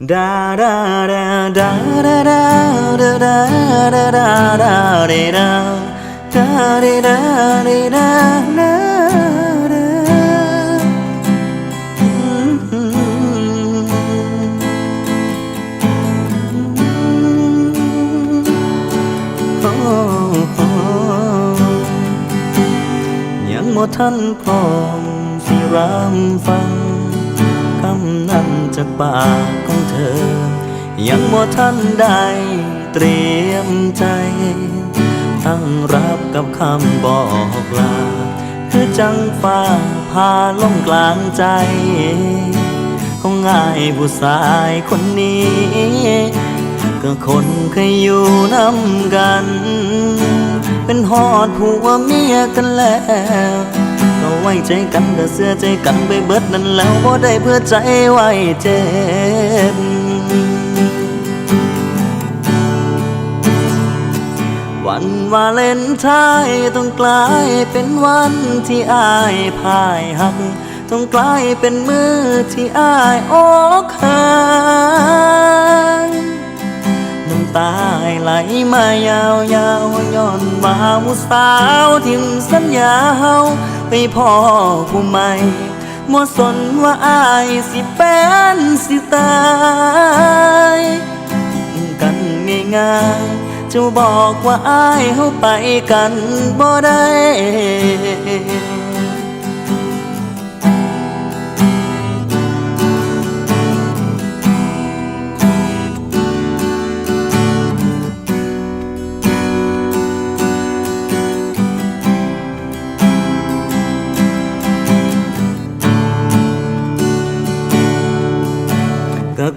ดาดาดาดาดาดาดาดาดาดาดาเดด จากปากของเธอ ยังบ่ทันได้เตรียมใจ ตั้งรับกับคำบอกลา คือจังฟ้าพาลงกลางใจ ของง่ายผู้ชายคนนี้ ก็คนเคยอยู่น้ำกัน เป็นหอดผัวเมียกันแล้ว ไว้ใจกันก็เสื้อใจกันไปเบิดนั่นแล้วบ่ได้เพื่อใจไว้เจ็บวันวาเลนไทน์ต้องกลายเป็นวันที่อายพ่ายหัก ต้องกลายเป็นมือที่อายอกหัก ไหลมายาวยาวย้อนมาผู้สาวทิมสัญญาเฮาไปพ่อผู้ใหม่มัวสนว่าอายสิเป็นสิตายกันง่ายๆจะบอกว่าอายเฮาไปกันบ่ได้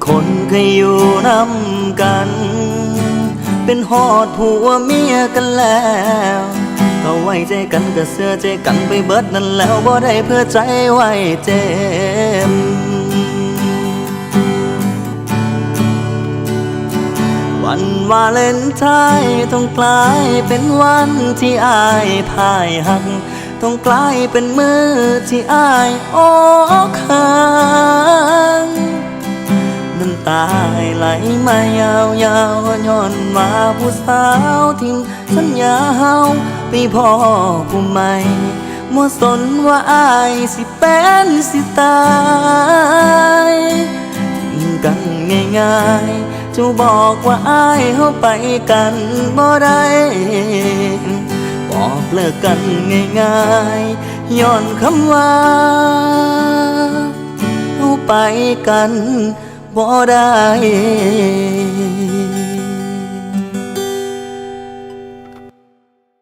คนเคยอยู่นำกัน เป็นหอดผัวเมียกันแล้วก็ไว้ใจกันก็เสื้อใจกันไปเบิดนั่นแล้วบ่ได้เพื่อใจไว้เจ็บวันวาเลนไทน์ต้องกลายเป็นวันที่อายพ่ายหัก ต้องกลายเป็นมือที่อายอกหักำตาไหลมายาวยาวย้อนมาผู้สาวทิ้งสัญญาเฮาไปพ่อผู้ใหม่มัวสนว่าอายสิเป็นสิตายกันง่ายๆจะบอกว่าอายเฮาไปกันบ่ได้บอกเลิกกันง่ายๆย้อนคำว่าเอาไปกัน পরায়ে।